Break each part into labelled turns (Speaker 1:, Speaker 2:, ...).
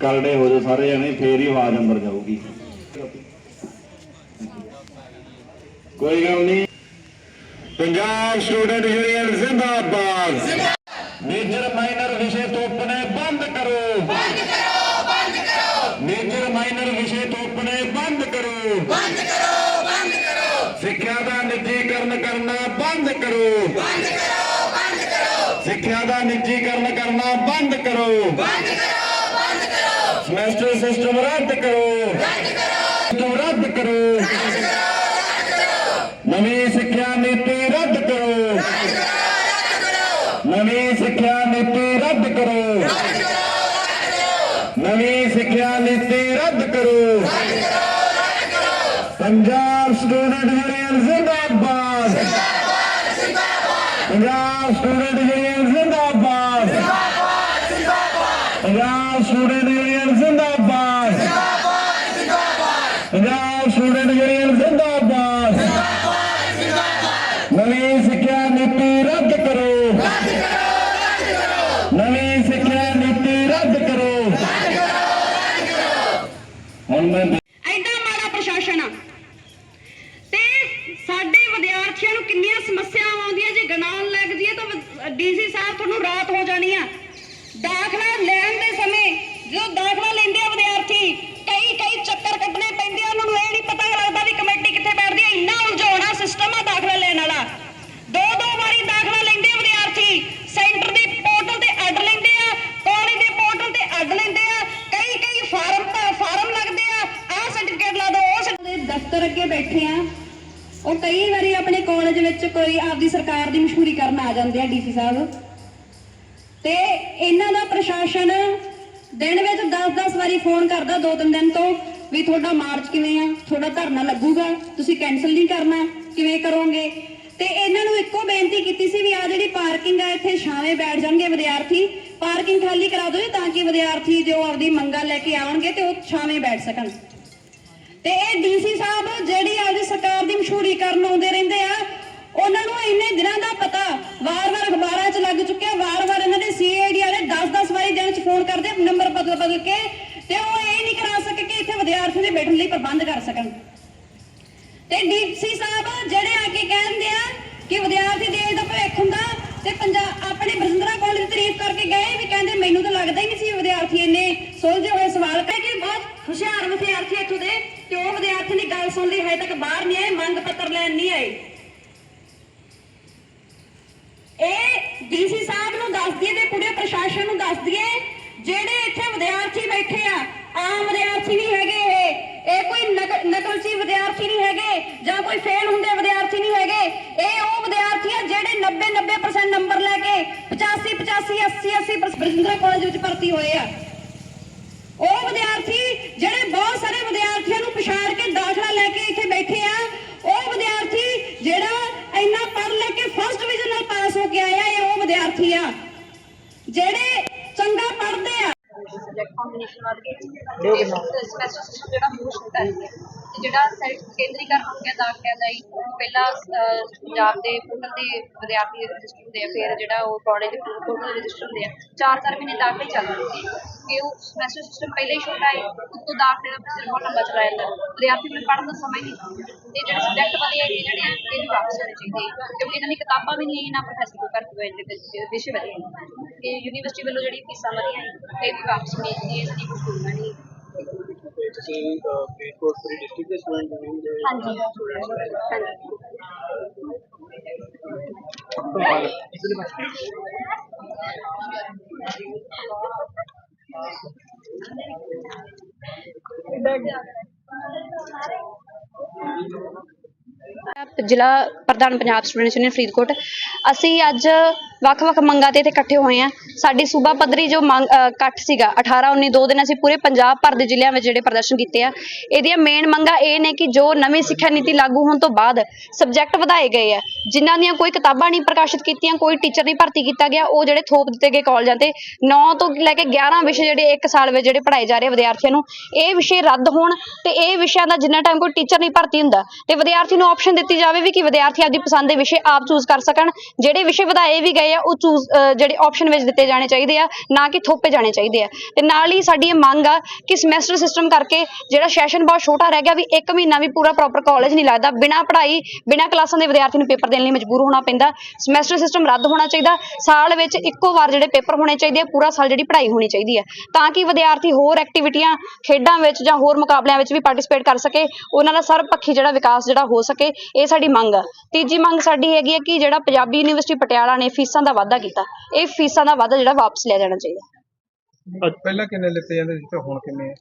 Speaker 1: ਕਰੜੇ ਹੋ ਜਾਓ ਸਾਰੇ ਜਣੇ ਫੇਰ ਹੀ ਆਵਾਜ਼ ਅੰਦਰ ਜਾਊਗੀ। ਕੋਈ ਗੱਲ ਨਹੀਂ। ਪੰਜਾਬ ਸਟੂਡੈਂਟ ਯੂਨੀਅਨ ਜ਼ਿੰਦਾਬਾਦ। ਮੇਜਰ ਮਾਈਨਰ ਵਿਸ਼ੇ ਤੋਪਣੇ ਬੰਦ ਕਰੋ। ਬੰਦ ਕਰੋ ਬੰਦ ਕਰੋ। ਮੇਜਰ ਮਾਈਨਰ ਵਿਸ਼ੇ ਤੋਪਣੇ ਬੰਦ ਕਰੋ। ਬੰਦ ਕਰੋ ਬੰਦ ਕਰੋ। ਸਿੱਖਿਆ ਦਾ ਨਿੱਜੀਕਰਨ ਕਰਨਾ ਬੰਦ ਕਰੋ। ਬੰਦ ਦਾ ਨਿੱਜੀਕਰਨ ਕਰਨਾ ਬੰਦ ਕਰੋ। ਬੰਦ ਕਰੋ ਬੰਦ ਕਰੋ। ਸਮੈਸਟਰ ਸਿਸਟਮ ਰੱਦ ਕਰੋ। ਰੱਦ ਕਰੋ। ਰੱਦ ਕਰੋ। ਰੱਦ ਕਰੋ ਨਵੀਂ ਸਿੱਖਿਆ ਨੀਤੀ ਰੱਦ ਕਰੋ ਨਵੀਂ ਸਿੱਖਿਆ ਨੀਤੀ ਰੱਦ ਕਰੋ ਨਵੀਂ ਸਿੱਖਿਆ ਨੀਤੀ ਰੱਦ ਕਰੋ ਪੰਜਾਬ ਸਟੂਡੈਂਟ ਯੂਨੀਅਨ ਜ਼ਿੰਦਾਬਾਦ ਪੰਜਾਬ ਸਟੂਡੈਂਟ ਯੂਨੀਅਨ ਜ਼ਿੰਦਾਬਾਦ। ਪੰਜਾਬ ਸਟੂਡੈਂਟ ਯੂਨੀਅਨ ਜ਼ਿੰਦਾਬਾਦ। ਪੰਜਾਬ ਸਟੂਡੈਂਟ ਯੂਨੀਅਨ ਜ਼ਿੰਦਾਬਾਦ। ਨਵੀਂ ਸਿੱਖਿਆ ਨੀਤੀ ਰੱਦ ਕਰੋ। ਨਵੀਂ ਸਿੱਖਿਆ ਨੀਤੀ ਰੱਦ ਕਰੋ। ਹੁਣ ਮੈਂ
Speaker 2: ਐਡਾ ਮਾੜਾ ਪ੍ਰਸ਼ਾਸਨ ਆ ਤੇ ਸਾਡੇ ਵਿਦਿਆਰਥੀਆਂ ਨੂੰ ਕਿੰਨੀਆਂ ਸਮੱਸਿਆਵਾਂ ਆਉਂਦੀਆਂ ਜੇ ਗਣਾਉਣ ਲੱਗ ਜੀਏ ਤਾਂ ਡੀਸੀ ਸਾਹਿਬ ਤੁਹਾਨੂੰ ਰਾਤ ਹੋ ਜਾਣੀ ਆ ਦਾਖਲਾ ਲੈਣ ਦੇ ਸਮੇਂ ਜਦੋਂ ਦਾਖਲਾ ਲੈਂਦੇ ਆ ਵਿਦਿਆਰਥੀ ਕਈ ਕਈ ਚੱਕਰ ਕੱਢਣੇ ਪੈਂਦੇ ਆ ਉਹਨਾਂ ਨੂੰ ਇਹ ਨਹੀਂ ਪਤਾ ਲੱਗਦਾ ਵੀ ਕਮੇਟੀ ਕਿੱਥੇ ਬੈਠਦੀ ਆ ਇੰਨਾ ਉਲਝਾਉਣਾ ਸਿਸਟਮ ਆ ਦਾਖਲਾ ਲੈਣ ਵਾਲਾ ਦੋ ਦੋ ਵਾਰੀ ਦਾਖਲਾ ਲੈਂਦੇ ਆ ਵਿਦਿਆਰਥੀ ਸੈਂਟਰ ਦੇ ਪੋਰਟਲ ਤੇ ਅੱਡ ਲੈਂਦੇ ਆ ਕਾਲਜ ਦੇ ਪੋਰਟਲ ਤੇ ਅੱਡ ਲੈਂਦੇ ਆ ਕਈ ਕਈ ਫਾਰਮ ਤਾਂ ਫਾਰਮ ਲੱਗਦੇ ਆ ਆਹ ਸਰਟੀਫਿਕੇਟ ਲਾ ਦਿਓ ਉਹ certificate- ਦਫ਼ਤਰ ਅੱਗੇ ਬੈਠੇ ਆ ਉਹ ਕਈ ਵਾਰੀ ਆਪਣੇ ਕਾਲਜ ਵਿੱਚ ਕੋਈ ਆਪਦੀ ਸਰਕਾਰ ਦੀ ਮਸ਼ਹੂਰੀ ਕਰਨ ਆ ਜਾਂਦੇ ਆ ਡੀਸੀ ਸਾਹਿਬ। ਤੇ ਇਹਨਾਂ ਦਾ ਪ੍ਰਸ਼ਾਸਨ ਦਿਨ ਵਿੱਚ 10-10 ਵਾਰੀ ਫੋਨ ਕਰਦਾ ਦੋ ਤਿੰਨ ਦਿਨ ਤੋਂ ਵੀ ਤੁਹਾਡਾ ਮਾਰਚ ਕਿਵੇਂ ਆ, ਤੁਹਾਡਾ ਧਰਨਾ ਲੱਗੂਗਾ, ਤੁਸੀਂ ਕੈਨਸਲ ਨਹੀਂ ਕਰਨਾ, ਕਿਵੇਂ ਕਰੋਗੇ? ਤੇ ਇਹਨਾਂ ਨੂੰ ਇੱਕੋ ਬੇਨਤੀ ਕੀਤੀ ਸੀ ਵੀ ਆ ਜਿਹੜੀ ਪਾਰਕਿੰਗ ਆ, ਇੱਥੇ ਛਾਵੇਂ ਬੈਠ ਜਾਣਗੇ ਵਿਦਿਆਰਥੀ। ਪਾਰਕਿੰਗ ਖਾਲੀ ਕਰਾ ਦਿਓ ਤਾਂ ਕਿ ਵਿਦਿਆਰਥੀ ਜੋ ਆਪਦੀ ਮੰਗਾਂ ਲੈ ਕੇ ਆਉਣਗੇ ਤੇ ਉਹ ਛਾਵੇਂ ਬੈਠ ਸਕਣ। ਤੇ ਇਹ ਡੀਸੀ ਸਾਹਿਬ ਜਿਹੜੀ ਅੱਜ ਸਰਕਾਰ ਦੀ ਮਸ਼ਹੂਰੀ ਕਰਨ ਆਉਂਦੇ ਰਹਿੰਦੇ ਆ ਉਹਨਾਂ ਨੂੰ ਇੰਨੇ ਦਿਨਾਂ ਦਾ ਪਤਾ, ਵਾਰ-ਵਾਰ ਅਖਬਾਰਾਂ 'ਚ ਲੱਗ ਚੁੱਕਿਆ, ਵਾਰ-ਵਾਰ ਇਹਨਾਂ ਦੇ ਸੀਆਈਡੀ ਵਾਲੇ 10-10 ਵਾਰੀ ਦਿਨ 'ਚ ਫੋਨ ਕਰਦੇ ਨੰਬਰ ਬਦਲ ਬਦਲ ਕੇ, ਤੇ ਉਹ ਇਹ ਨਹੀਂ ਕਰਾ ਸਕੇ ਕਿ ਇੱਥੇ ਵਿਦਿਆਰਥੀ ਦੇ ਬੈਠਣ ਲਈ ਪ੍ਰਬੰਧ ਕਰ ਸਕਣ। ਤੇ ਡੀਸੀ ਸਾਹਿਬ ਜਿਹੜੇ ਆ ਕੇ ਕਹਿੰਦੇ ਆ ਕਿ ਵਿਦਿਆਰਥੀ ਦੇਸ਼ ਦਾ ਭਵਿੱਖ ਹੁੰਦਾ, ਤੇ ਪੰਜਾਬ ਆਪਣੇ ਬਰਜਿੰਦਰਾ ਕਾਲਜ ਦੀ ਤਾਰੀਫ ਕਰਕੇ ਗਏ ਵੀ ਕਹਿੰਦੇ ਮੈਨੂੰ ਤਾਂ ਲੱਗਦਾ ਹੀ ਨਹੀਂ ਸੀ ਵਿਦਿਆਰਥੀ ਇੰਨੇ ਸੁਲਝੇ ਹੋਏ ਸਵਾਲ ਕਰੇ, ਕਿ ਬਹੁਤ ਹੁਸ਼ਿਆਰ ਵਿਦਿਆਰਥੀ ਇੱਥੋਂ ਦੇ, ਤੇ ਉਹ ਵਿਦਿਆਰਥੀ ਦੀ ਗੱਲ ਸੁਣ ਲਈ ਹਜੇ ਤੱਕ ਬਾਹਰ ਨਹੀਂ ਆਏ, ਮੰਗ ਪੱਤਰ ਲੈਣ ਨਹੀਂ ਆਏ ਇਹ ਡੀਸੀ ਸਾਹਿਬ ਨੂੰ ਦੱਸ ਦਈਏ ਤੇ ਪੂਰੇ ਪ੍ਰਸ਼ਾਸਨ ਨੂੰ ਦੱਸ ਦਈਏ, ਜਿਹੜੇ ਇੱਥੇ ਵਿਦਿਆਰਥੀ ਬੈਠੇ ਆ, ਆਮ ਵਿਦਿਆਰਥੀ ਨਹੀਂ ਹੈਗੇ ਇਹ। ਇਹ ਕੋਈ ਨਕਲਚੀ ਵਿਦਿਆਰਥੀ ਨਹੀਂ ਹੈਗੇ, ਜਾਂ ਕੋਈ ਫੇਲ ਹੁੰਦੇ ਵਿਦਿਆਰਥੀ ਨਹੀਂ ਹੈਗੇ। ਇਹ ਉਹ ਵਿਦਿਆਰਥੀ ਆ ਜਿਹੜੇ 90 90% ਨੰਬਰ ਲੈ ਕੇ 85 85 80 80 ਬਰਜਿੰਦਰਾ ਕਾਲਜ ਵਿੱਚ ਭਰਤੀ ਹੋਏ ਆ। ਉਹ ਵਿਦਿਆਰਥੀ ਜਿਹੜੇ ਬਹੁਤ ਸਾਰੇ ਵਿਦਿਆਰਥੀਆਂ ਨੂੰ ਪਛਾੜ ਕੇ ਦਾਖਲਾ ਲੈ ਕੇ ਇੱਥੇ ਬੈਠੇ ਆ ਉਹ ਵਿਦਿਆਰਥੀ ਜਿਹੜਾ ਇੰਨਾ ਪੜ੍ਹ ਲੈ ਕੇ ਫਸਟ ਡਿਵੀਜ਼ਨ ਨਾਲ ਪਾਸ ਹੋ ਕੇ ਆਇਆ ਇਹ ਉਹ ਵਿਦਿਆਰਥੀ ਆ। ਜਿਹੜੇ ਚੰਗਾ ਪੜ੍ਹਦੇ ਆ।
Speaker 3: ਕੰਬੀਨੇਸ਼ਨ ਵੱਧ ਗਏ ਤੇ ਜਿਹੜਾ ਮੂਵ ਹੁੰਦਾ ਹੈ ਤੇ ਜਿਹੜਾ ਸੈਲਫ ਕੇਂਦਰੀਕਰਨ ਹੋ ਗਿਆ ਦਾਖਲਿਆਂ ਦਾ ਹੀ ਪਹਿਲਾਂ ਪੰਜਾਬ ਦੇ ਪੋਰਟਲ ਦੇ ਵਿਦਿਆਰਥੀ ਰਜਿਸਟਰ ਹੁੰਦੇ ਆ, ਫਿਰ ਜਿਹੜਾ ਉਹ ਕਾਲਜ ਦੇ ਪੋਰਟਲ ਰਜਿਸਟਰ ਹੁੰਦੇ ਆ ਚਾਰ ਚਾਰ ਮਹੀਨੇ ਦਾਖਲੇ ਚੱਲ ਸੀ। ਕਿ ਉਹ ਸਮੈਸਟਰ ਸਿਸਟਮ ਪਹਿਲਾਂ ਹੀ ਛੋਟਾ ਹੈ ਉੱਤੋਂ ਦਾ ਪ੍ਰੋਸੈਸ ਬਹੁਤ ਲੰਬਾ ਚਲਾਇਆ ਜਾਂਦਾ। ਵਿਦਿਆਰਥੀ ਨੂੰ ਪੜ੍ਹਨ ਦਾ ਸਮਾਂ ਹੀ ਨਹੀਂ ਤੇ ਜਿਹੜੇ ਸਬਜੈਕਟ ਵਧੀਆ ਹੈਗੇ ਜਿਹੜੇ ਆ ਇਹ ਵੀ ਵਾਪਸ ਹੋਣੇ ਚਾਹੀਦੇ ਕਿਉਂਕਿ ਇਹਨਾਂ ਦੀ ਕਿਤਾਬਾਂ ਵੀ ਨਹੀਂ ਨਾ ਪ੍ਰੋਫੈਸਰ ਕੋ ਭਰਤੀ ਹੋਏ ਜਿਹੜੇ ਵਿਸ਼ੇ ਵਧੀਆ ਨੇ। ਤੇ ਯੂਨੀਵਰਸਿਟੀ ਵੱਲੋਂ ਜਿਹੜੀ ਫੀਸਾਂ ਵਧੀਆ ਹੈ ਇਹ ਵੀ ਵਾਪਸ ਹੋਣੀ ਚਾਹੀਦੀ ਹੈ ਸਾਡੀ ਕੋਈ ਭੁੱਲਣਾ ਨਹੀਂ।
Speaker 4: ਤੁਸੀਂ ਫਰੀਦਕੋਟ ਪੂਰੀ ਡਿਸਟ੍ਰਿਕਟ ਦੇ ਸਟੂਡੈਂਟ ਹੋ
Speaker 3: ਹਾਂਜੀ। ਹਾਂਜੀ। ਜ਼ਿਲ੍ਹਾ ਪ੍ਰਧਾਨ ਪੰਜਾਬ ਸਟੂਡੈਂਟ ਯੂਨੀਅਨ ਫਰੀਦਕੋਟ। ਅਸੀਂ ਅੱਜ ਵੱਖ-ਵੱਖ ਮੰਗਾਂ ਤੇ ਇੱਥੇ ਇਕੱਠੇ ਹੋਏ ਹਾਂ ਸਾਡੀ ਸੂਬਾ ਪੱਧਰੀ ਜੋ ਮੰਗ ਅ, ਇਕੱਠ ਸੀਗਾ 18 19 ਦੋ ਦਿਨ ਅਸੀਂ ਪੂਰੇ ਪੰਜਾਬ ਭਰ ਦੇ ਜ਼ਿਲ੍ਹਿਆਂ ਵਿੱਚ ਜਿਹੜੇ ਪ੍ਰਦਰਸ਼ਨ ਕੀਤੇ ਆ। ਇਹਦੀਆਂ ਮੇਨ ਮੰਗਾਂ ਇਹ ਨੇ ਕਿ ਜੋ ਨਵੀਂ ਸਿੱਖਿਆ ਨੀਤੀ ਲਾਗੂ ਹੋਣ ਤੋਂ ਬਾਅਦ ਸਬਜੈਕਟ ਵਧਾਏ ਗਏ ਆ। ਜਿਨ੍ਹਾਂ ਦੀਆਂ ਕੋਈ ਕਿਤਾਬਾਂ ਨਹੀਂ ਪ੍ਰਕਾਸ਼ਿਤ ਕੀਤੀਆਂ ਕੋਈ ਟੀਚਰ ਨਹੀਂ ਭਰਤੀ ਕੀਤਾ ਗਿਆ ਉਹ ਜਿਹੜੇ ਥੋਪ ਦਿੱਤੇ ਗਏ ਕਾਲਜਾਂ ਤੇ 9 ਤੋਂ ਲੈ ਕੇ 11 ਵਿਸ਼ੇ ਜਿਹੜੇ ਇੱਕ ਸਾਲ ਵਿੱਚ ਜਿਹੜੇ ਪੜ੍ਹਾਏ ਜਾ ਰਹੇ ਆ ਵਿਦਿਆਰਥੀਆਂ ਨੂੰ ਇਹ ਵਿਸ਼ੇ ਰੱਦ ਹੋਣ ਤੇ ਇਹ ਵਿਸ਼ਿਆਂ ਦਾ ਜਿੰਨਾ ਟਾਈਮ ਕੋਈ ਟੀਚਰ ਨਹੀਂ ਭਰਤੀ ਹੁੰਦਾ ਤੇ ਵਿਦਿਆਰਥੀ ਨੂੰ ਆਪਸ਼ਨ ਦਿੱਤੀ ਜਾਵੇ ਵੀ ਕਿ ਵਿਦਿਆਰਥੀ ਆਪਦੀ ਪਸੰਦ ਦੇ ਵਿਸ਼ੇ ਆਪ ਚੂਜ਼ ਕਰ ਸਕਣ। ਜਿਹੜੇ ਵਿਸ਼ੇ ਵਧਾਏ ਵੀ ਗਏ
Speaker 2: ਗਏ ਆ, ਉਹ ਚੂਜ਼ ਜਿਹੜੇ ਆਪਸ਼ਨ ਵਿੱਚ ਦਿੱਤੇ ਜਾਣੇ ਚਾਹੀਦੇ ਆ, ਨਾ ਕਿ ਥੋਪੇ ਜਾਣੇ ਚਾਹੀਦੇ ਆ। ਤੇ ਨਾਲ ਹੀ ਸਾਡੀ ਇਹ ਮੰਗ ਆ ਕਿ ਸਮੈਸਟਰ ਸਿਸਟਮ ਕਰਕੇ ਜਿਹੜਾ ਸੈਸ਼ਨ ਬਹੁਤ ਛੋਟਾ ਰਹਿ ਗਿਆ, ਵੀ ਇੱਕ ਮਹੀਨਾ ਵੀ ਪੂਰਾ ਪ੍ਰੋਪਰ ਕਾਲਜ ਨਹੀਂ ਲੱਗਦਾ। ਬਿਨਾਂ ਪੜ੍ਹਾਈ, ਬਿਨਾਂ ਕਲਾਸਾਂ ਦੇ ਵਿਦਿਆਰਥੀ ਨੂੰ ਪੇਪਰ ਦੇਣ ਲਈ ਮਜਬੂਰ ਹੋਣਾ ਪੈਂਦਾ। ਸਮੈਸਟਰ ਸਿਸਟਮ ਰੱਦ ਹੋਣਾ ਚਾਹੀਦਾ। ਸਾਲ ਵਿੱਚ ਇੱਕੋ ਵਾਰ ਜਿਹੜੇ ਪੇਪਰ ਹੋਣੇ ਚਾਹੀਦੇ ਆ, ਪੂਰਾ ਸਾਲ ਜਿਹੜੀ ਪੜ੍ਹਾਈ ਹੋਣੀ ਚਾਹੀਦੀ ਹੈ ਤਾਂ ਕਿ ਵਿਦਿਆਰਥੀ ਹੋਰ ਐਕਟੀਵਿਟੀਆਂ ਖੇਡਾਂ ਵਿੱਚ ਜਾਂ ਹੋਰ ਮੁਕਾਬਲਿਆਂ ਵਿੱਚ ਵੀ ਪਾਰਟਿਸਿਪੇਟ ਕਰ ਸਕੇ, ਉਹਨਾਂ ਦਾ ਸਰਬਪੱਖੀ ਜਿਹੜਾ ਵਿਕਾਸ ਜਿਹੜਾ ਹੋ ਸਕੇ, ਇਹ ਸਾਡੀ ਮੰਗ ਆ। ਤੀਜੀ ਮੰਗ ਸਾਡੀ ਹੈਗੀ ਹੈ ਕਿ ਜਿਹੜਾ ਪੰਜਾਬੀ ਯੂਨੀਵਰਸਿਟੀ ਪਟਿਆਲਾ ਨੇ ਫੀਸ ਦਾ ਵਾਅਦਾ ਕੀਤਾ, ਇਹ ਫੀਸਾਂ ਦਾ ਵਾਅਦਾ ਜਿਹੜਾ ਵਾਪਸ ਲਿਆ ਜਾਣਾ ਚਾਹੀਦਾ
Speaker 4: ਪਹਿਲਾਂ ਕਿੰਨੇ ਲਿੱਤੇ ਜਾਂਦੇ ਸੀ ਤੇ ਹੁਣ ਕਿੰਨੇ ਆ?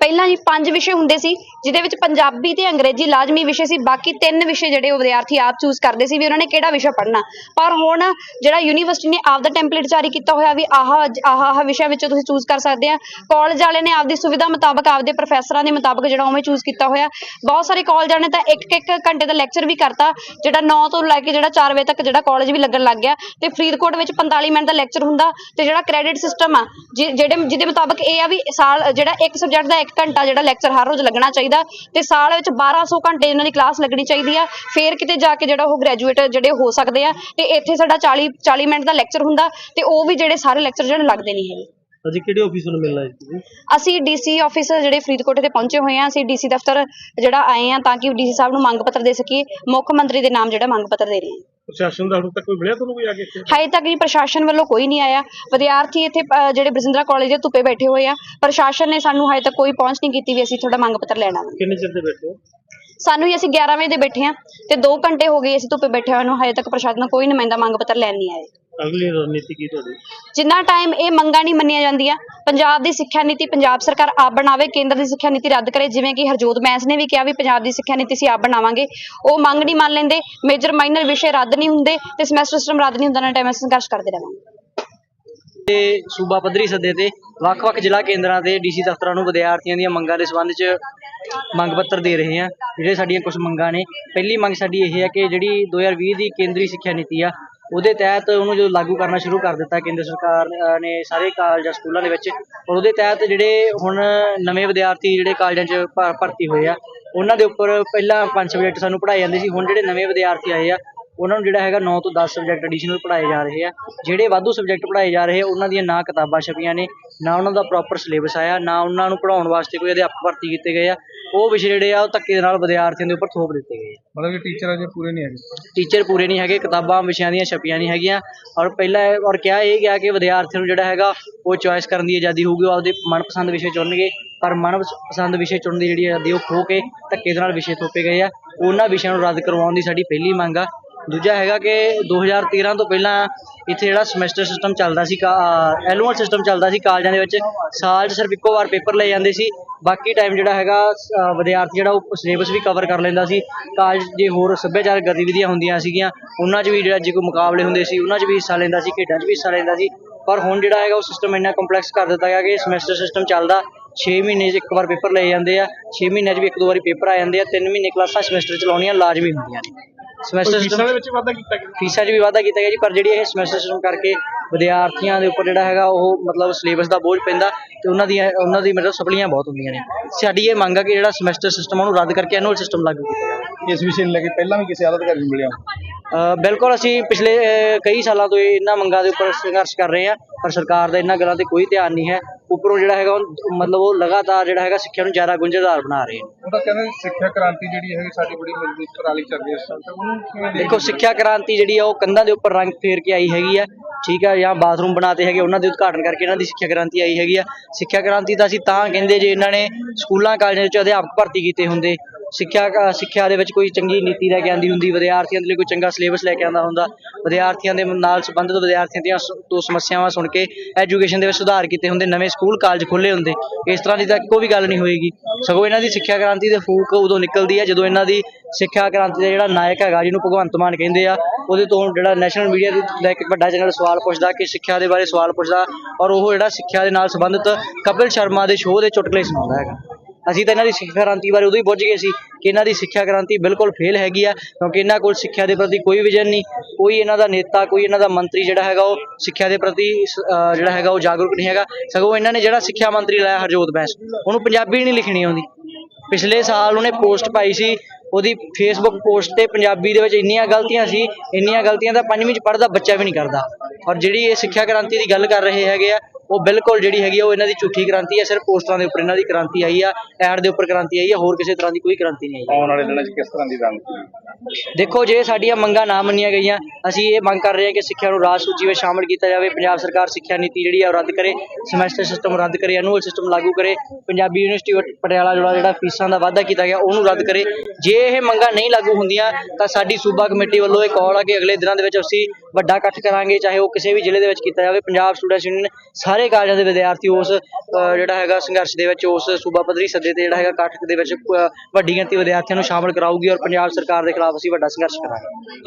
Speaker 2: ਪਹਿਲਾਂ ਹੀ ਪੰਜ ਵਿਸ਼ੇ ਹੁੰਦੇ ਸੀ, ਜਿਹਦੇ ਵਿੱਚ ਪੰਜਾਬੀ ਤੇ ਅੰਗਰੇਜ਼ੀ ਲਾਜ਼ਮੀ ਵਿਸ਼ੇ ਸੀ, ਬਾਕੀ ਤਿੰਨ ਵਿਸ਼ੇ ਜਿਹੜੇ ਉਹ ਵਿਦਿਆਰਥੀ ਆਪ ਚੂਜ਼ ਕਰਦੇ ਸੀ ਵੀ ਉਹਨਾਂ ਨੇ ਕਿਹੜਾ ਵਿਸ਼ਾ ਪੜ੍ਹਨਾ। ਪਰ ਹੁਣ ਜਿਹੜਾ ਯੂਨੀਵਰਸਿਟੀ ਨੇ ਆਪਦਾ ਟੈਂਪਲੇਟ ਜਾਰੀ ਕੀਤਾ ਹੋਇਆ ਵੀ ਆਹ ਆਹ ਆਹ ਵਿਸ਼ਿਆਂ ਵਿੱਚੋਂ ਤੁਸੀਂ ਚੂਜ਼ ਕਰ ਸਕਦੇ ਆ। ਕਾਲਜ ਵਾਲੇ ਨੇ ਆਪਦੀ ਸੁਵਿਧਾ ਮੁਤਾਬਕ ਆਪਦੇ ਪ੍ਰੋਫੈਸਰਾਂ ਦੇ ਮੁਤਾਬਕ ਜਿਹੜਾ ਉਵੇਂ ਚੂਜ਼ ਕੀਤਾ ਹੋਇਆ। ਬਹੁਤ ਸਾਰੇ ਕਾਲਜਾਂ ਨੇ ਤਾਂ ਇੱਕ ਇੱਕ ਘੰਟੇ ਦਾ ਲੈਕਚਰ ਵੀ ਕਰਤਾ, ਜਿਹੜਾ 9 ਤੋਂ ਲੈ ਕੇ ਜਿਹੜਾ 4 ਵਜੇ ਤੱਕ ਜਿਹੜਾ ਕਾਲਜ ਵੀ ਲੱਗਣ ਲੱਗ ਗਿਆ। ਤੇ ਫਰੀਦਕੋਟ ਵਿੱਚ 45 ਮਿੰਟ ਦਾ ਲੈਕਚਰ ਹੁੰਦਾ, ਤੇ ਜਿਹੜਾ ਕ੍ਰੈਡਿਟ ਸਿਸਟਮ ਆ, ਜਿ- ਜਿਹੜੇ, ਜਿਹਦੇ ਮੁਤਾਬਕ ਇਹ ਆ ਵੀ ਸਾਲ, ਜਿਹੜਾ ਇੱਕ ਸਬਜੈਕਟ ਦਾ ਇੱਕ ਘੰਟਾ ਜਿਹੜਾ ਲੈਕਚਰ ਹਰ ਰੋਜ਼ ਲੱਗਣਾ ਚਾਹੀਦਾ ਤੇ ਸਾਲ ਵਿੱਚ 1200 ਘੰਟੇ ਇਹਨਾਂ ਦੀ ਕਲਾਸ ਲੱਗਣੀ ਚਾਹੀਦੀ ਆ। ਫੇਰ ਕਿਤੇ ਜਾ ਕੇ ਜਿਹੜਾ ਉਹ ਗ੍ਰੈਜੂਏਟ ਜਿਹੜੇ ਹੋ ਸਕਦੇ ਆ ਤੇ ਇੱਥੇ ਸਾਡਾ 40 40 ਮਿੰਟ ਦਾ ਲੈਕਚਰ ਹੁੰਦਾ ਤੇ ਉਹ ਵੀ ਜਿਹੜੇ ਸਾਰੇ ਲੈਕਚਰ ਜਿਹੜੇ ਲੱਗਦੇ ਨਹੀਂ ਹੈਗੇ।
Speaker 4: ਅਜੇ ਕਿਹੜੇ ਆਫਿਸ ਨੂੰ ਮਿਲਣਾ ਹੈ ਤੁਸੀਂ
Speaker 2: ਅਸੀਂ ਡੀਸੀ ਆਫਿਸ ਜਿਹੜੇ ਫਰੀਦਕੋਟ ਤੇ ਪਹੁੰਚੇ ਹੋਏ ਆ ਅਸੀਂ ਡੀਸੀ ਦਫ਼ਤਰ ਜਿਹੜਾ ਆਏ ਆ ਤਾਂ ਕਿ ਡੀਸੀ ਸਾਹਿਬ ਨੂੰ ਮੰਗ ਪੱਤਰ ਦੇ ਸਕੀਏ ਮੁੱਖ ਮੰਤਰੀ ਦੇ ਨਾਮ ਜਿਹੜਾ ਮੰਗ ਪੱਤਰ ਦੇ ਰਹੇ ਹਾਂ
Speaker 4: ਪ੍ਰਸ਼ਾਸਨ ਦਾ ਹੁਣ ਤੱਕ ਕੋਈ ਮਿਲਿਆ ਤੁਹਾਨੂੰ ਕੋਈ ਆ ਕੇ ਇੱਥੇ?
Speaker 2: ਹਾਲੇ ਤੱਕ ਜੀ ਪ੍ਰਸ਼ਾਸਨ ਵੱਲੋਂ ਕੋਈ ਨਹੀਂ ਆਇਆ। ਵਿਦਿਆਰਥੀ ਇੱਥੇ ਅਹ, ਜਿਹੜੇ ਬਰਜਿੰਦਰਾ ਕਾਲਜ ਦੇ ਧੁੱਪੇ ਬੈਠੇ ਹੋਏ ਆ ਪ੍ਰਸ਼ਾਸਨ ਨੇ ਸਾਨੂੰ ਹਾਲੇ ਤੱਕ ਕੋਈ ਪਹੁੰਚ ਨਹੀਂ ਕੀਤੀ ਵੀ ਅਸੀਂ ਤੁਹਾਡਾ ਮੰਗ ਪੱਤਰ ਲੈਣਾ ਵਾ।
Speaker 4: ਕਿੰਨੇ ਚਿਰ ਦੇ ਬੈਠੇ ਹੋ?
Speaker 2: ਸਾਨੂੰ ਹੀ ਅਸੀਂ 11 ਵਜੇ ਦੇ ਬੈਠੇ ਆ ਤੇ 2 ਘੰਟੇ ਹੋ ਗਏ ਅਸੀਂ ਧੁੱਪੇ ਬੈਠੇ ਹੋਏ ਨੂੰ ਹਾਲੇ ਤੱਕ ਪ੍ਰਸ਼ਾਸਨ ਦਾ ਕੋਈ ਨੁਮਾਇੰਦਾ ਮੰਗ ਪੱਤਰ ਲੈਣ ਨਹੀਂ ਆਇਆ।
Speaker 4: ਅਗਲੀ ਰਣਨੀਤੀ ਕੀ ਤੁਹਾਡੀ?
Speaker 2: ਜਿੰਨਾ ਟਾਈਮ ਇਹ ਮੰਗਾਂ ਨਹੀਂ ਮੰਨੀਆਂ ਜਾਂਦੀਆਂ ਪੰਜਾਬ ਦੀ ਸਿੱਖਿਆ ਨੀਤੀ ਪੰਜਾਬ ਸਰਕਾਰ ਆਪ ਬਣਾਵੇ ਕੇਂਦਰ ਦੀ ਸਿੱਖਿਆ ਨੀਤੀ ਰੱਦ ਕਰੇ ਜਿਵੇਂ ਕਿ ਹਰਜੋਤ ਬੈਂਸ ਨੇ ਵੀ ਕਿਹਾ ਵੀ ਪੰਜਾਬ ਦੀ ਸਿੱਖਿਆ ਨੀਤੀ ਅਸੀਂ ਆਪ ਬਣਾਵਾਂਗੇ। ਉਹ ਮੰਗ ਨਹੀਂ ਮੰਨ ਲੈਂਦੇ ਮੇਜਰ ਮਾਈਨਰ ਵਿਸ਼ੇ ਰੱਦ ਨਹੀਂ ਹੁੰਦੇ ਤੇ ਸਮੈਸਟਰ ਸਿਸਟਮ ਰੱਦ ਨਹੀਂ ਹੁੰਦਾ ਨਾ ਟਾਈਮ ਸੰਘਰਸ਼ ਕਰਦੇ ਰਹਾਂਗੇ।
Speaker 5: ਤੇ ਸੂਬਾ ਪੱਧਰੀ ਸੱਦੇ ਤੇ ਵੱਖ-ਵੱਖ ਜ਼ਿਲ੍ਹਾ ਕੇਂਦਰਾਂ ਤੇ ਡੀਸੀ ਦਫ਼ਤਰਾਂ ਨੂੰ ਵਿਦਿਆਰਥੀਆਂ ਦੀਆਂ ਮੰਗਾਂ ਦੇ ਸੰਬੰਧ 'ਚ ਮੰਗ ਪੱਤਰ ਦੇ ਰਹੇ ਹਾਂ। ਜਿਹੜੇ ਸਾਡੀਆਂ ਕੁਝ ਮੰਗਾਂ ਨੇ ਪਹਿਲੀ ਮੰਗ ਸਾਡੀ ਇਹ ਹੈ ਕਿ ਜਿਹੜੀ 2020 ਦੀ ਕੇਂਦਰੀ ਸਿੱਖਿਆ ਨੀਤੀ ਆ ਉਹਦੇ ਤਹਿਤ ਉਹਨੂੰ ਜਦੋਂ ਲਾਗੂ ਕਰਨਾ ਸ਼ੁਰੂ ਕਰ ਦਿੱਤਾ ਕੇਂਦਰ ਸਰਕਾਰ ਨੇ- ਸਾਰੇ ਕਾਲਜਾਂ ਸਕੂਲਾਂ ਦੇ ਵਿੱਚ, ਔਰ ਉਹਦੇ ਤਹਿਤ ਜਿਹੜੇ ਹੁਣ ਨਵੇਂ ਵਿਦਿਆਰਥੀ ਜਿਹੜੇ ਕਾਲਜਾਂ 'ਚ ਭਰਤੀ ਹੋਏ ਆ, ਉਹਨਾਂ ਦੇ ਉੱਪਰ ਪਹਿਲਾਂ ਪੰਜ ਸਬਜੈਕਟ ਸਾਨੂੰ ਪੜ੍ਹਾਏ ਜਾਂਦੇ ਸੀ, ਹੁਣ ਜਿਹੜੇ ਨਵੇਂ ਵਿਦਿਆਰਥੀ ਆਏ ਆ ਉਹਨਾਂ ਨੂੰ ਜਿਹੜਾ ਹੈਗਾ 9 ਤੋਂ 10 ਸਬਜੈਕਟ ਐਡੀਸ਼ਨਲ ਪੜ੍ਹਾਏ ਜਾ ਰਹੇ ਆ। ਜਿਹੜੇ ਵਾਧੂ ਸਬਜੈਕਟ ਪੜ੍ਹਾਏ ਜਾ ਰਹੇ ਉਹਨਾਂ ਦੀਆਂ ਨਾ ਕਿਤਾਬਾਂ ਛਪੀਆਂ ਨੇ ਨਾ ਉਹਨਾਂ ਦਾ ਪ੍ਰੋਪਰ ਸਿਲੇਬਸ ਆਇਆ ਨਾ ਉਹਨਾਂ ਨੂੰ ਪੜ੍ਹਾਉਣ ਵਾਸਤੇ ਕੋਈ ਅਧਿਆਪਕ ਭਰਤੀ ਕੀਤੇ ਗਏ ਆ। ਉਹ ਵਿਸ਼ੇ ਜਿਹੜੇ ਆ ਉਹ ਧੱਕੇ ਦੇ ਨਾਲ ਵਿਦਿਆਰਥੀਆਂ ਦੇ ਉੱਪਰ ਥੋਪ ਦਿੱਤੇ ਗਏ ਆ।
Speaker 4: ਮਤਲਬ ਕਿ ਟੀਚਰ ਅਜੇ ਪੂਰੇ ਨਹੀਂ ਹੈਗੇ।
Speaker 5: ਟੀਚਰ ਪੂਰੇ ਨਹੀਂ ਹੈਗੇ ਕਿਤਾਬਾਂ ਵਿਸ਼ਿਆਂ ਦੀਆਂ ਛਪੀਆਂ ਨਹੀਂ ਹੈਗੀਆਂ। ਔਰ ਪਹਿਲਾਂ ਔਰ ਕਿਹਾ ਇਹ ਗਿਆ ਕਿ ਵਿਦਿਆਰਥੀਆਂ ਨੂੰ ਜਿਹੜਾ ਹੈਗਾ ਉਹ ਚੁਆਇਸ ਕਰਨ ਦੀ ਆਜ਼ਾਦੀ ਹੋਊਗੀ ਉਹ ਆਪਦੇ ਮਨਪਸੰਦ ਵਿਸ਼ੇ ਚੁਣਨਗੇ। ਪਰ ਮਨਪਸੰਦ ਵਿਸ਼ੇ ਚੁਣਨ ਦੀ ਜਿਹੜੀ ਆਜ਼ਾਦੀ ਉਹ ਖੋ ਕੇ ਧੱਕੇ ਦੇ ਨਾਲ ਵਿਸ਼ੇ ਥੋਪੇ ਗਏ ਆ। ਉਹਨਾਂ ਵਿਸ਼ਿਆਂ ਨੂੰ ਰੱਦ ਕਰਵਾਉਣ ਦੀ ਸਾਡੀ ਪਹਿਲੀ ਮੰਗ ਆ। ਦੂਜਾ ਹੈਗਾ ਕਿ 2013 ਤੋਂ ਪਹਿਲਾਂ ਇੱਥੇ ਜਿਹੜਾ ਸਮੈਸਟਰ ਸਿਸਟਮ ਚੱਲਦਾ ਸੀ ਐਨੂਅਲ ਸਿਸਟਮ ਚੱਲਦਾ ਸੀ ਕਾਲਜਾਂ ਦੇ ਵਿੱਚ। ਸਾਲ 'ਚ ਸਿਰਫ ਇੱਕੋ ਵਾਰ ਪੇਪਰ ਲਏ ਜਾਂਦੇ ਸੀ। ਬਾਕੀ ਟਾਈਮ ਜਿਹੜਾ ਹੈਗਾ ਵਿਦਿਆਰਥੀ ਜਿਹੜਾ ਉਹ ਸਿਲੇਬਸ ਵੀ ਕਵਰ ਕਰ ਲੈਂਦਾ ਸੀ। ਕਾਲਜ ਦੇ ਹੋਰ ਸੱਭਿਆਚਾਰਕ ਗਤੀਵਿਧੀਆਂ ਹੁੰਦੀਆਂ ਸੀਗੀਆਂ। ਉਹਨਾਂ 'ਚ ਵੀ ਜਿਹੜਾ ਜੇ ਕੋਈ ਮੁਕਾਬਲੇ ਹੁੰਦੇ ਸੀ, ਉਹਨਾਂ 'ਚ ਵੀ ਹਿੱਸਾ ਲੈਂਦਾ ਸੀ, ਖੇਡਾਂ 'ਚ ਵੀ ਹਿੱਸਾ ਲੈਂਦਾ ਸੀ। ਪਰ ਹੁਣ ਜਿਹੜਾ ਹੈਗਾ, ਉਹ ਸਿਸਟਮ ਇੰਨਾ ਕੰਪਲੈਕਸ ਕਰ ਦਿੱਤਾ ਗਿਆ ਕਿ ਸਮੈਸਟਰ ਸਿਸਟਮ ਚੱਲਦਾ। 6 ਮਹੀਨੇ 'ਚ ਇੱਕ ਵਾਰ ਪੇਪਰ ਲਏ ਜਾਂਦੇ ਆ 6 ਮਹੀਨਿਆਂ 'ਚ ਵੀ ਇੱਕ ਦੋ ਵਾਰੀ ਪੇਪਰ ਆ ਜਾਂਦੇ ਆ 3 ਮਹੀਨੇ ਕਲਾਸਾਂ ਸਮੈਸਟਰ ਚ ਲਾਉਣੀਆਂ ਲਾਜ਼ਮੀ ਹੁੰਦੀਆਂ ਨੇ। ਸਮੈਸਟਰ
Speaker 4: ਫੀਸਾਂ ਦੇ ਵਿੱਚ ਵਾਧਾ ਕੀਤਾ ਗਿਆ?
Speaker 5: ਫੀਸਾਂ 'ਚ ਵੀ ਵਾਧਾ ਕੀਤਾ ਗਿਆ ਜੀ ਪਰ ਜਿਹੜੀ ਇਹ ਸਮੈਸਟਰ ਸਿਸਟਮ ਕਰਕੇ ਵਿਦਿਆਰਥੀਆਂ ਦੇ ਉੱਪਰ ਜਿਹੜਾ ਹੈਗਾ ਉਹ ਮਤਲਬ ਸਿਲੇਬਸ ਦਾ ਬੋਝ ਪੈਂਦਾ ਤੇ ਉਹਨਾਂ ਦੀਆਂ ਉਹਨਾਂ ਦੀ ਮਤਲਬ ਸਪਲੀਆਂ ਬਹੁਤ ਹੁੰਦੀਆਂ ਨੇ। ਸਾਡੀ ਇਹ ਮੰਗ ਹੈ ਕਿ ਜਿਹੜਾ ਸਮੈਸਟਰ ਸਿਸਟਮ ਉਹਨੂੰ ਰੱਦ ਕਰਕੇ ਐਨੂਅਲ ਸਿਸਟਮ ਲਾਗੂ ਕੀਤਾ ਜਾਵੇ।
Speaker 4: ਇਸ ਵਿਸ਼ੇ ਨੂੰ ਲੈ ਕੇ ਪਹਿਲਾਂ ਵੀ ਕਿਸੇ ਆਲਾ ਅਧਿਕਾਰੀ ਨੂੰ ਮਿਲਿਆ?
Speaker 5: ਬਿਲਕੁਲ ਅਸੀਂ ਪਿਛਲੇ ਕਈ ਸਾਲਾਂ ਤੋਂ ਇਹਨਾਂ ਮੰਗਾਂ ਦੇ ਉੱਪਰ ਸੰਘਰਸ਼ ਕਰ ਰਹੇ ਹਾਂ ਪਰ ਸਰਕਾਰ ਦਾ ਇਹਨਾਂ ਗੱਲਾਂ ਤੇ ਕੋਈ ਧਿਆਨ ਨਹੀਂ ਹੈ। ਉੱਪਰੋਂ ਜਿਹੜਾ ਹੈਗਾ ਉਹ ਮਤਲਬ ਉਹ ਲਗਾਤਾਰ ਜਿਹੜਾ ਹੈਗਾ ਸਿੱਖਿਆ ਨੂੰ ਜ਼ਿਆਦਾ ਗੁੰਝਲਦਾਰ ਬਣਾ ਰਹੇ ਨੇ।
Speaker 4: ਉਹ ਤਾਂ ਕਹਿੰਦੇ ਸਿੱਖਿਆ ਕ੍ਰਾਂਤੀ ਜਿਹੜੀ ਹੈਗੀ ਸਾਡੀ ਬੜੀ ਮਜ਼ਬੂਤ ਪ੍ਰਣਾਲੀ ਚੱਲ ਰਹੀ ਹੈ ਇਸ ਤੇ। ਉਹਨੂੰ ਕਿਵੇਂ ਦੇਖਦੇ
Speaker 5: ਦੇਖੋ ਸਿੱਖਿਆ ਕ੍ਰਾਂਤੀ ਜਿਹੜੀ ਆ ਉਹ ਕੰਧਾਂ ਦੇ ਉੱਪਰ ਰੰਗ ਫੇਰ ਕੇ ਆਈ ਹੈਗੀ ਆ। ਠੀਕ ਆ ਜਾਂ ਬਾਥਰੂਮ ਬਣਾਤੇ ਹੈਗੇ ਉਹਨਾਂ ਦੇ ਉਦਘਾਟਨ ਕਰਕੇ ਇਹਨਾਂ ਦੀ ਸਿੱਖਿਆ ਕ੍ਰਾਂਤੀ ਆਈ ਹੈਗੀ ਆ। ਸਿੱਖਿਆ ਕ੍ਰਾਂਤੀ ਤਾਂ ਅਸੀਂ ਤਾਂ ਕਹਿੰਦੇ ਜੇ ਇਹਨਾਂ ਨੇ ਸਕੂਲਾਂ ਕਾਲਜਾਂ ਵਿੱਚ ਅਧਿਆਪਕ ਭਰਤੀ ਕੀਤੇ ਹੁੰਦੇ। ਸਿੱਖਿਆ ਕ- ਸਿੱਖਿਆ ਦੇ ਵਿੱਚ ਕੋਈ ਚੰਗੀ ਨੀਤੀ ਲੈ ਕੇ ਆਂਦੀ ਹੁੰਦੀ, ਵਿਦਿਆਰਥੀਆਂ ਦੇ ਲਈ ਕੋਈ ਚੰਗਾ ਸਿਲੇਬਸ ਲੈ ਕੇ ਆਂਦਾ ਹੁੰਦਾ, ਵਿਦਿਆਰਥੀਆਂ ਦੇ ਨਾਲ ਸੰਬੰਧਿਤ ਵਿਦਿਆਰਥੀਆਂ ਦੀਆਂ ਸ- ਤੋਂ ਸਮੱਸਿਆਵਾਂ ਸੁਣ ਕੇ ਐਜੂਕੇਸ਼ਨ ਦੇ ਵਿੱਚ ਸੁਧਾਰ ਕੀਤੇ ਹੁੰਦੇ, ਨਵੇਂ ਸਕੂਲ ਕਾਲਜ ਖੋਲ੍ਹੇ ਹੁੰਦੇ, ਇਸ ਤਰ੍ਹਾਂ ਦੀ ਤਾਂ ਕੋਈ ਵੀ ਗੱਲ ਨਹੀਂ ਹੋਏਗੀ। ਸਗੋਂ ਇਹਨਾਂ ਦੀ ਸਿੱਖਿਆ ਕ੍ਰਾਂਤੀ ਦੇ ਫੂਕ ਉਦੋਂ ਨਿਕਲਦੀ ਹੈ ਜਦੋਂ ਇਹਨਾਂ ਦੀ ਸਿੱਖਿਆ ਕ੍ਰਾਂਤੀ ਦਾ ਜਿਹੜਾ ਨਾਇਕ ਹੈਗਾ, ਜਿਹਨੂੰ ਭਗਵੰਤ ਮਾਨ ਕਹਿੰਦੇ ਆ, ਉਹਦੇ ਤੋਂ ਜਿਹੜਾ ਨੈਸ਼ਨਲ ਮੀਡੀਆ ਦੇ ਲੈ ਕੇ ਵੱਡਾ ਚੈਨਲ ਸਵਾਲ ਪੁੱਛਦਾ, ਕਿ ਸਿੱਖਿਆ ਦੇ ਬਾਰੇ ਸਵਾਲ ਪੁੱਛਦਾ, ਔਰ ਉਹ ਜਿਹੜਾ ਸਿੱਖਿਆ ਦੇ ਨਾਲ ਸੰਬੰਧਿਤ ਕਪਿਲ ਸ਼ਰਮਾ ਦੇ ਸ਼ੋਅ ਦੇ ਚੁਟਕਲੇ ਸੁਣਾਉਂਦਾ ਹੈਗਾ। ਅਸੀਂ ਤਾਂ ਇਹਨਾਂ ਦੀ ਸਿੱਖਿਆ ਕ੍ਰਾਂਤੀ ਬਾਰੇ ਉਦੋਂ ਹੀ ਪੁੱਜ ਗਏ ਸੀ ਕਿ ਇਹਨਾਂ ਦੀ ਸਿੱਖਿਆ ਕ੍ਰਾਂਤੀ ਬਿਲਕੁਲ ਫੇਲ ਹੈਗੀ ਆ, ਕਿਉਂਕਿ ਇਹਨਾਂ ਕੋਲ ਸਿੱਖਿਆ ਦੇ ਪ੍ਰਤੀ ਕੋਈ ਵਿਜ਼ਨ ਨਹੀਂ, ਕੋਈ ਇਹਨਾਂ ਦਾ ਨੇਤਾ, ਕੋਈ ਇਹਨਾਂ ਦਾ ਮੰਤਰੀ ਜਿਹੜਾ ਹੈਗਾ ਉਹ ਸਿੱਖਿਆ ਦੇ ਪ੍ਰਤੀ ਜਿਹੜਾ ਹੈਗਾ ਉਹ ਜਾਗਰੂਕ ਨਹੀਂ ਹੈਗਾ, ਸਗੋਂ ਇਹਨਾਂ ਨੇ ਜਿਹੜਾ ਸਿੱਖਿਆ ਮੰਤਰੀ ਲਾਇਆ ਹਰਜੋਤ ਬੈਂਸ, ਉਹਨੂੰ ਪੰਜਾਬੀ ਨਹੀਂ ਲਿਖਣੀ ਆਉਂਦੀ। ਪਿਛਲੇ ਸਾਲ ਉਹਨੇ ਪੋਸਟ ਪਾਈ ਸੀ, ਉਹਦੀ ਫੇਸਬੁੱਕ ਪੋਸਟ ਤੇ ਪੰਜਾਬੀ ਦੇ ਵਿੱਚ ਇੰਨੀਆਂ ਗਲਤੀਆਂ ਸੀ, ਇੰਨੀਆਂ ਗਲਤੀਆਂ ਤਾਂ ਪੰਜਵੀਂ ਚ ਪੜ੍ਹਦਾ, ਬੱਚਾ ਵੀ ਨਹੀਂ ਕਰਦਾ। ਔਰ ਜਿਹੜੀ ਇਹ ਸਿੱਖਿਆ ਕ੍ਰਾਂਤੀ ਦੀ ਗੱਲ ਕਰ ਰਹੇ ਹੈਗੇ ਆ ਉਹ ਬਿਲਕੁਲ ਜਿਹੜੀ ਹੈਗੀ ਉਹ ਇਹਨਾਂ ਦੀ ਝੂਠੀ ਕ੍ਰਾਂਤੀ ਹੈ ਸਿਰਫ ਪੋਸਟਰਾਂ ਦੇ ਉੱਪਰ ਇਹਨਾਂ ਦੀ ਕ੍ਰਾਂਤੀ ਆਈ ਆ ਐਡ ਦੇ ਉੱਪਰ ਕ੍ਰਾਂਤੀ ਆਈ ਆ ਹੋਰ ਕਿਸੇ ਤਰ੍ਹਾਂ ਦੀ ਕੋਈ ਕ੍ਰਾਂਤੀ ਨਹੀਂ ਆਈ।
Speaker 4: ਆਉਣ ਵਾਲੇ ਦਿਨਾਂ 'ਚ ਕਿਸ ਤਰ੍ਹਾਂ ਦੀ ਰਣਨੀਤੀ
Speaker 5: ਦੇਖੋ ਜੇ ਸਾਡੀਆਂ ਮੰਗਾਂ ਨਾ ਮੰਨੀਆਂ ਗਈਆਂ ਅਸੀਂ ਇਹ ਮੰਗ ਕਰ ਰਹੇ ਹਾਂ ਕਿ ਸਿੱਖਿਆ ਨੂੰ ਰਾਜ ਸੂਚੀ ਵਿੱਚ ਸ਼ਾਮਲ ਕੀਤਾ ਜਾਵੇ ਪੰਜਾਬ ਸਰਕਾਰ ਸਿੱਖਿਆ ਨੀਤੀ ਜਿਹੜੀ ਆ ਉਹ ਰੱਦ ਕਰੇ ਸਮੈਸਟਰ ਸਿਸਟਮ ਰੱਦ ਕਰੇ ਐਨੂਅਲ ਸਿਸਟਮ ਲਾਗੂ ਕਰੇ ਪੰਜਾਬੀ ਯੂਨੀਵਰਸਿਟੀ ਪਟਿਆਲਾ ਜਿਹੜਾ ਜਿਹੜਾ ਫੀਸਾਂ ਦਾ ਵਾਅਦਾ ਕੀਤਾ ਗਿਆ ਉਹਨੂੰ ਰੱਦ ਕਰੇ। ਜੇ ਇਹ ਮੰਗਾਂ ਨਹੀਂ ਲਾਗੂ ਹੁੰਦੀਆਂ ਤਾਂ ਸਾਡੀ ਸੂਬਾ ਕਮੇਟੀ ਵੱਲੋਂ ਇਹ ਕਾਲ ਆ ਕਿ ਅਗਲੇ ਦਿਨਾਂ ਦੇ ਵਿੱਚ ਅਸੀਂ ਵੱਡਾ ਇਕੱਠ ਕਰਾਂਗੇ, ਚਾਹੇ ਉਹ ਕਿਸੇ ਵੀ ਜ਼ਿਲ੍ਹੇ ਦੇ ਵਿੱਚ ਕੀਤਾ ਜਾਵੇ, ਪੰਜਾਬ ਸਟੂਡੈਂਟਸ ਯੂਨੀਅਨ ਸਾਰੇ ਕਾਲਜਾਂ ਦੇ ਵਿਦਿਆਰਥੀ ਉਸ ਜਿਹੜਾ ਹੈਗਾ ਸੰਘਰਸ਼ ਦੇ ਵਿੱਚ, ਉਸ ਸੂਬਾ ਪੱਧਰੀ ਸੱਦੇ ਤੇ ਜਿਹੜਾ ਹੈਗਾ ਇਕੱਠ ਦੇ ਵਿੱਚ ਵੱਡੀ ਗਿਣਤੀ ਵਿਦਿਆਰਥੀਆਂ ਨੂੰ ਸ਼ਾਮਲ ਕਰਾਊਗੀ ਔਰ ਪੰਜਾਬ ਸਰਕਾਰ ਦੇ ਖਿਲਾਫ ਅਸੀਂ ਵੱਡਾ ਸੰਘਰਸ਼ ਕਰਾਂਗੇ।